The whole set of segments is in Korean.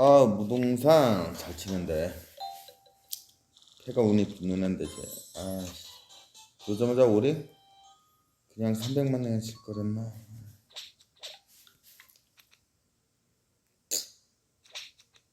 아 무동산. 잘 치는데. 캐가 운이 붙는 앤데 이제. 아씨. 그러자마자 우리 그냥 300만 원에 칠 거랬나?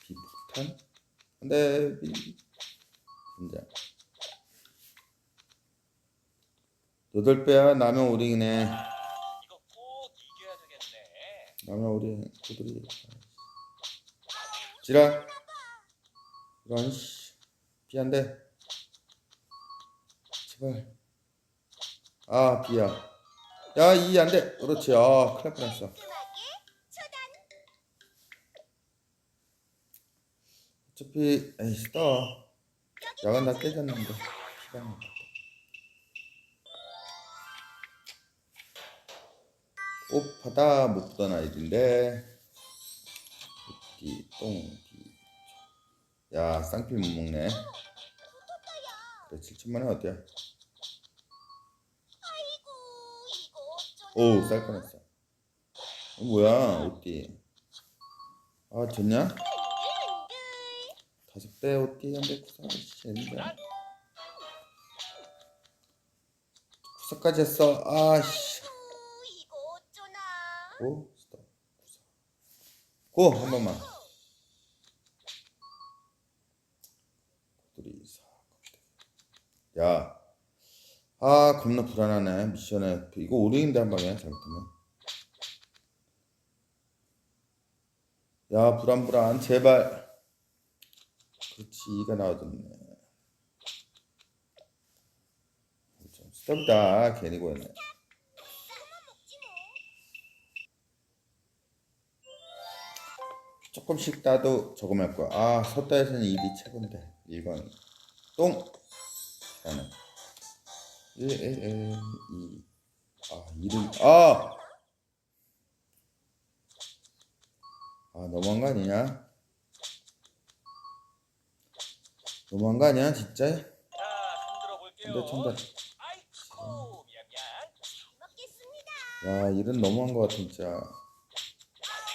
비폭탄? 비 진짜. 여덟 배야 이겨야 되겠네. 나면 우리 고들이 지랄 이런 씨. 비안돼 제발. 아 비야. 야 이 안돼. 그렇지. 아 큰일 날 뻔했어. 어차피 에이씨 떠 야간 다 깨졌는데. 피가 나 옷바다 못 보던 아이들인데 똥, 띠. 야 쌍필 못 먹네. 그래 7천만 원 어때요? 아이고 이거 어쩌나 오우 쌀 뻔했어. 어, 뭐야 옷띠. 아 졌냐? 다섯 배 옷띠 한대 구사 씨인데. 구사까지 했어. 아씨. 아이고 이거 어쩌나 고 스톱 구사 고한 번만. 고들이 사 야, 아 겁나 불안하네. 미션에. 이거 오링인데 한 방에 잘못하면. 야 불안불안. 제발. 그렇지 이가 나와줬네. 좀 스톱이다 괜히 고였네 조금씩 따도 저거말 거야. 아, 섰다에서는 일이 최고인데. 일건 똥. 나는 1, 1, 1, 2. 아, 일은 아. 아, 너무한 거 아니냐? 너무한 거 아니야, 진짜? 자, 흔들어 볼게요. 근데 천다. 아이쿠, 미안미안. 먹겠습니다 야, 일은 너무한 거 같아, 진짜.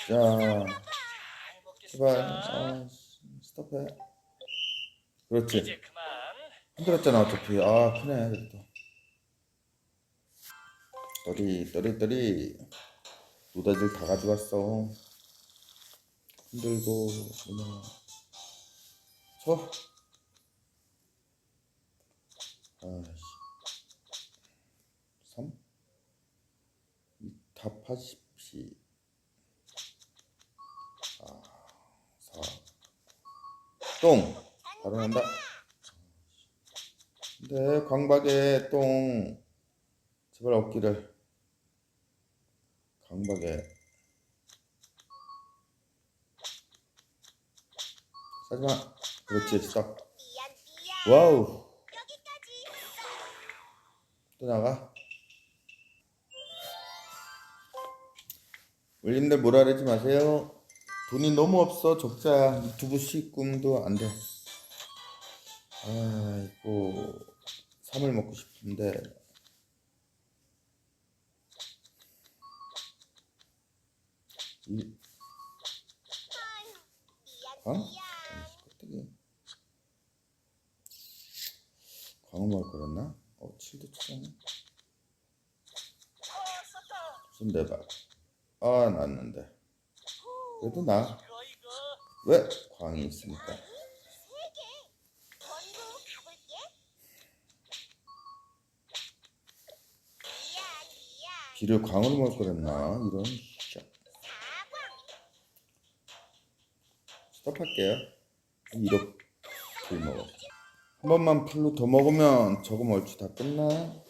자, 잘 제발. 아, 스톱해. 그렇지. 힘들었잖아 어차피. 아 크네 그래도. 떠리 떠리 떠리. 노다지를 다 가져갔어. 힘들고 그냥. 쳐 아씨. 3 답하십시 똥 바로 난다 네, 광박에 똥 제발 없기를. 광박에 사지마. 그렇지, 미안 와우, 또 나가. 울림들 뭐라 그러지 마세요. 돈이 너무 없어 적자야. 두부씩 꿈도 안 돼. 아이고, 삼을 먹고 싶은데. 이, 아이씨, 껍데기. 광어 먹을 거랬나? 어, 7도 치잖아. 아, 썼다. 무슨 대박. 아, 났는데. 그래도 나. 왜? 광이 있으니까. 비를 광으로 먹을 거랬나? 이런 스톱할게요. 1억 불 먹어. 한 번만 풀로 더 먹으면 저거 멀추 다 끝나.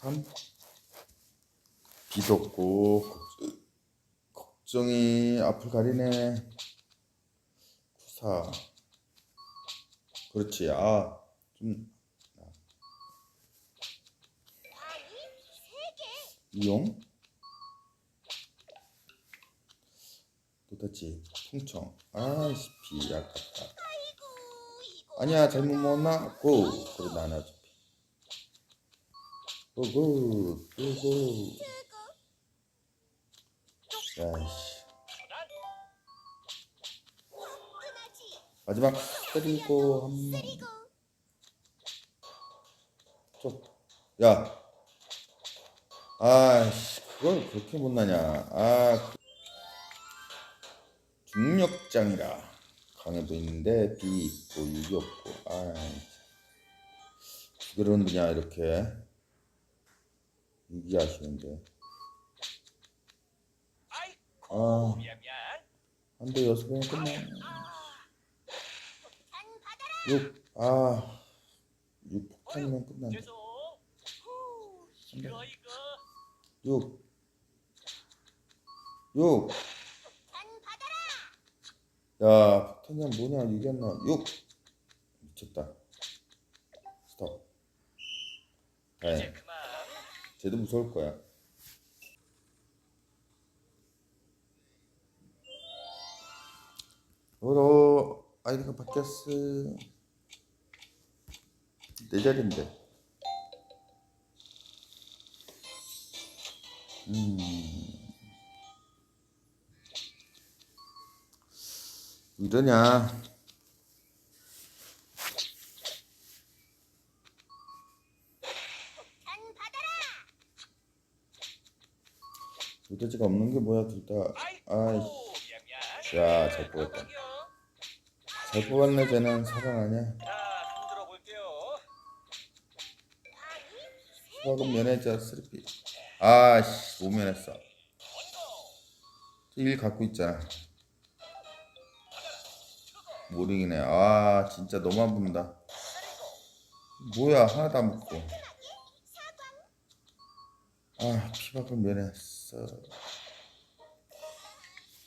3 비도 없고 걱- 걱정이 앞을 가리네. 9, 4 그렇지. 아좀 이용? 도대체 풍청. 아이씨 비 아깝다. 아니야 잘못 먹었나? 고! 나눠줘 고 고 고고 쓰고 야이씨 흔하지 마지막 때리고 한번 쓰리고 야. 아이씨 그걸 그렇게 못나냐. 아 중력장이라. 강해 보이는데 B 있고 6이 없고. 아이 그러느냐 이렇게 6이 아쉬운데 아이코 아. 미안. 안돼 여섯 번에 끝나 안 받아라 6 아, 6 폭탄이면 끝난다 죄송. 후 이거 이거. 6 6안 받아라 야, 폭탄이야 뭐냐? 6이었나? 6! 미쳤다. 스톱. 네. 쟤도 무서울 거야. 여러 아이디가 바뀌었어. 내 자리인데. 음. 이러냐? 안 받아라 의도지가 없는 게 뭐야 둘 다. 아이씨. 야, 잘 뽑았다. 잘 뽑았네 쟤는 사랑하냐? 자, 흔들어 볼게요. 아니 수학은 면해자 쓰리피. 아씨 못 면했어. 1 갖고 있잖아. 모르겠네. 아 진짜 너무 안 본다. 뭐야 하나도 안 먹고. 아 피박을 면했어.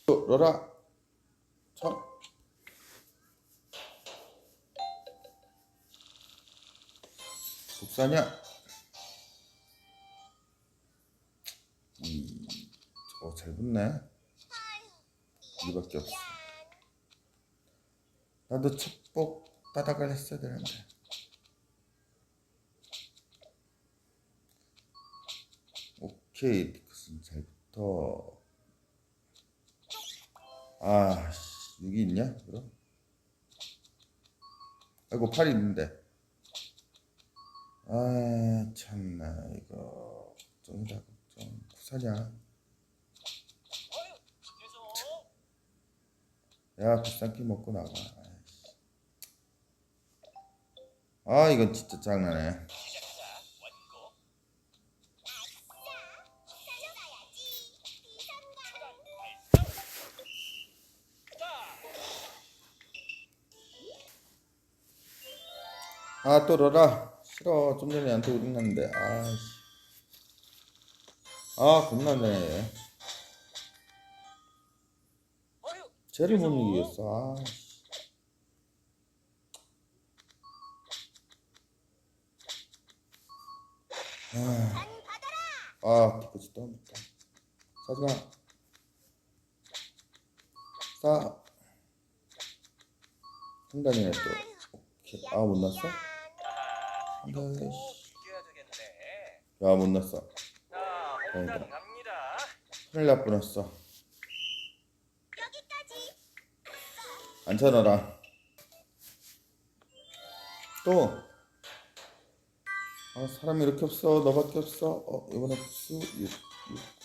어, 러라. 쳐. 국사냐? 이 저거 잘 붙네. 이밖에 없어. 나도 축복 따닥을 했어야 되는데. 오케이, 디크슨 잘 붙어. 아, 씨, 6이 있냐? 그럼? 아이고, 8이 있는데. 아, 참나, 이거. 걱정이다, 걱정. 죄송. 야 비싼 끼 먹고 나가. 아 이건 진짜 장난해 아 또 러라 싫어. 좀 전에 나한테 우승났는데. 아이씨. 아 겁나네. 쟤를 못 이기겠어. 아이씨. 안 받아라 아 뒤끝이 또 한다 싸지마. 싸. 한 단이네 또. 오케이. 아 못 났어? 아, 이거 네. 되겠네. 야 못 났어 자, 다행이다. 홈런 갑니다. 큰일 날 뻔했어 여기까지 앉혀놔라. 또. 아, 사람이 이렇게 없어. 너밖에 없어. 어, 이번에 수 6, 6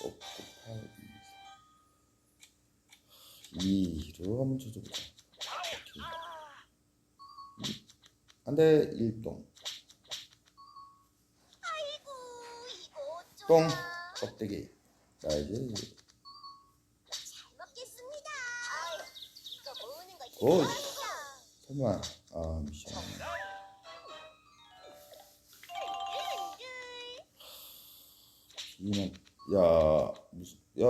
없고 8, 2. 2로 한번 조져보자. 안 돼, 1동. 아이고 이거 똥. 껍데기. 거 오. 설마. 아, 미션. 이는, 야, 무슨, 야.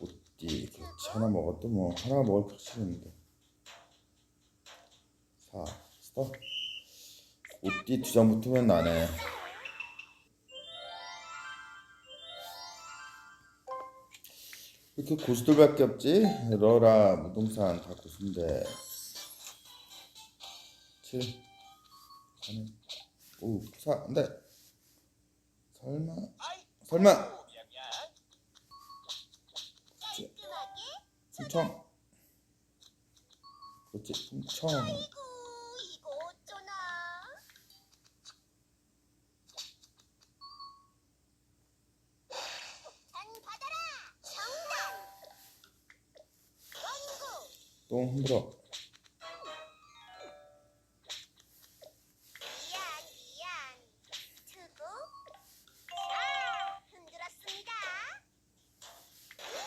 오띠 그렇지 하나 먹어도 뭐 하나 먹을 확실인데 4 스톱. 오띠 두 장 붙으면 나네. 이렇게 고수들밖에 없지? 러라 무동산 다 고수인데. 7 4는 오 4, 안돼. 설마? 설마! 충청. 그렇지 충청 아이고 이거 어쩌나 폭탄 받아라 정답 원고 흔들었습니다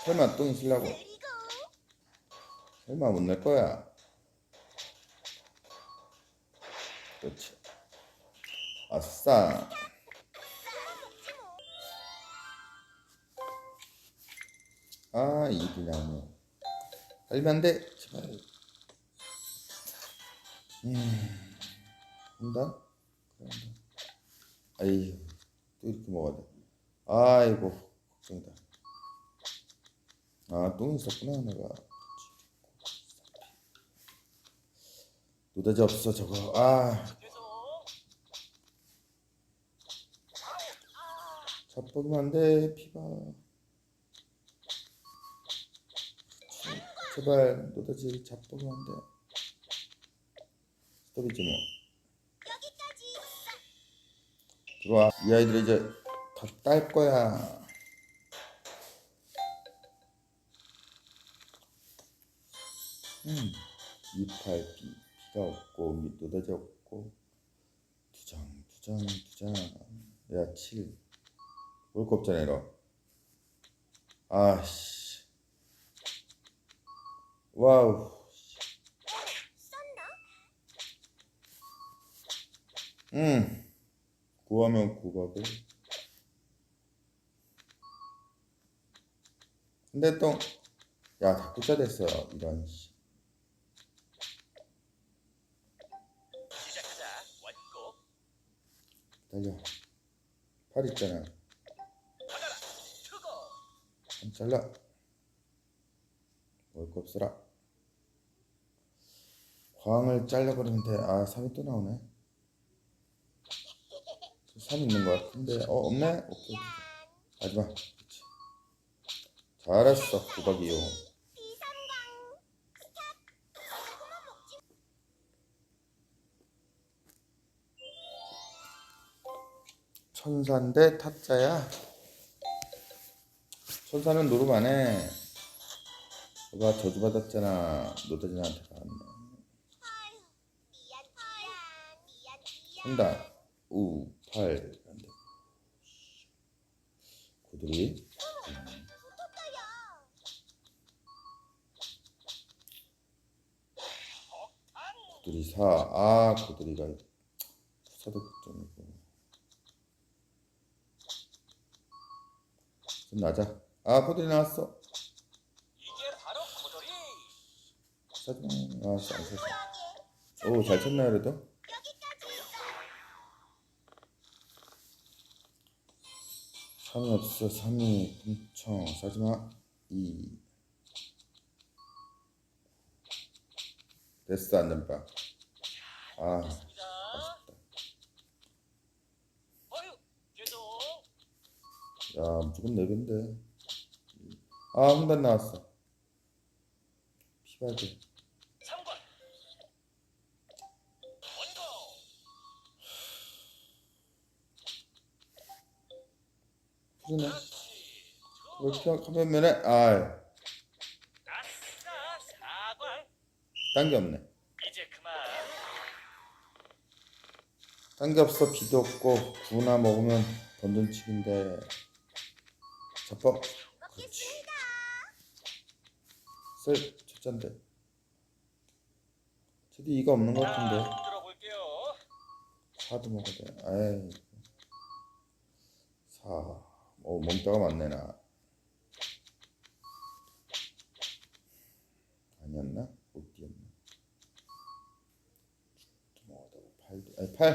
설마 똥 그리고? 설마 못 낼 거야. 그렇지. 아싸. 아 이리 나오 네 달면 안 돼. 제발. 음. 온다 그런다 아이고. 또 이렇게 먹어야 돼. 아이고. 걱정이다. 아똥 있었구나 내가. 노다지 없어 저거. 아. 계속. 잡먹으면 안 돼 피가 제발 노다지 잡먹으면 안돼. 스톱이지 뭐 들어와. 이 아이들 이제 다 딸 거야. 음 28, 비, 비가 없고 미- 노다지 없고. 두장 두장 두장야 7올거 없잖아 이러 아씨 와우? 음 구하면 구하고 근데 또 야 다꾸자 됐어 이런 씨 시작하자. 원고. 달려 팔 있잖아. 안 잘라 올거 없어라 광을 잘라버리면 돼아 3이 또 나오네. 3 있는 거 같은데 어 없네? 오케이 마지막 잘했어 구박이요 천사인데 타짜야? 천사는 노름 안해. 너가 저주받았잖아. 노다진한테 갔네 아유 미안 미안 한다. 우팔. 안돼 고들이 붙었다야 고들이 사아 고들이가 사도 점이고. 좀 나자 아 나왔어. 고돌이. 사지 마 알았어 안 쿨하게 오잘 쳤네 그래도 여기까지 있어 3이 없어 3이 엄청 싸지마 2 됐어 안전빵 아. 아쉽다. 야 무조건 4배인데 아 훈단 나왔어 피바지 푸르네 그렇지. 그걸 투고. 피하 면에 아 아싸. 사광. 딴게 없네. 딴 게 없어 비도 없고 구나 먹으면 던전치기인데 잡어 먹겠습니다 쓸 첫잔데 쟤도 이가 없는 것 같은데. 사도 먹어야 돼. 아이. 사. 어, 몸따가 많네, 나. 아니었나? 어디였나? 또 먹어도 팔도, 아니, 팔!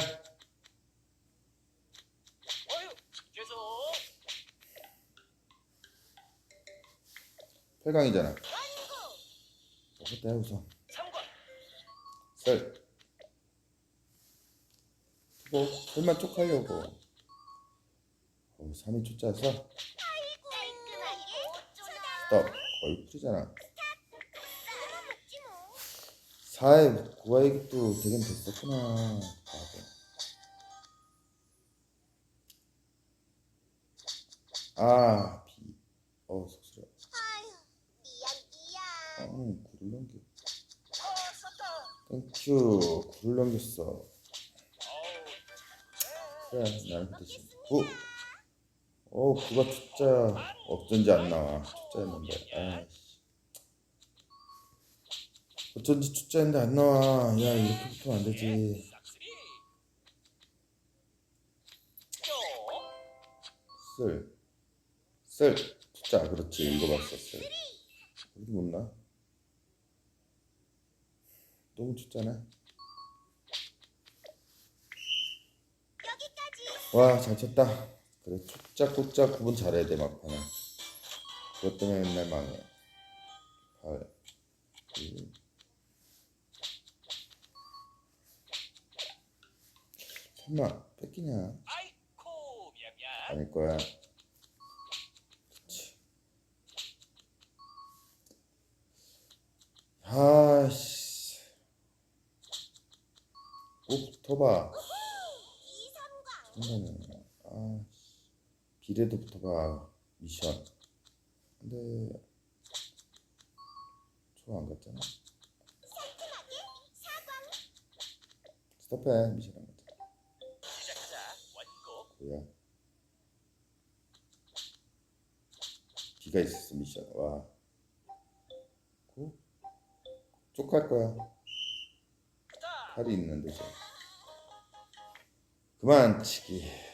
어유. 계속. 팔강이잖아. 원고 먹었다 해, 우선. 3번. 썰. 뭐 설마 쪽 하려고 어, 3위 초짜에서 깔끔하게 어쩌나. 또 거의 풀이잖아 그럼 먹지 뭐. 4회 9화이기도 되긴 됐었구나. 아 비. 어 속쓰려 미안 미안. 어 굴을 넘겨 어. 땡큐 굴을 넘겼어 어우, 그래 나는 대신 9 어, 9가 초짜 어쩐지 안 나와 초짜였는데 아이씨 어쩐지 초짜인데 안 나와 야 이렇게 붙으면 안 되지. 쓸. 쓸. 초짜 그렇지 이거 봤어 쓸. 어디 못 나? 너무 여기까지. 와잘 쳤다 그래 초 짜 꽃짜 구분 잘해야 돼 막판에 그것 때문에 맨날 망해. 8 2 설마 뺏기냐. 아닐 거야. 그치. 아씨. 꼭 붙어봐. 이삼광. 상관이야. 아, 붙어봐. 미션. 근데 초안 갔잖아. 상큼하게 사광. 스톱해 미션 안 갔잖아. 뭐야? 비가 있었어 미션. 와. 고? 쪽갈 거야. 자, 팔이 있는데 저. 그만 치기.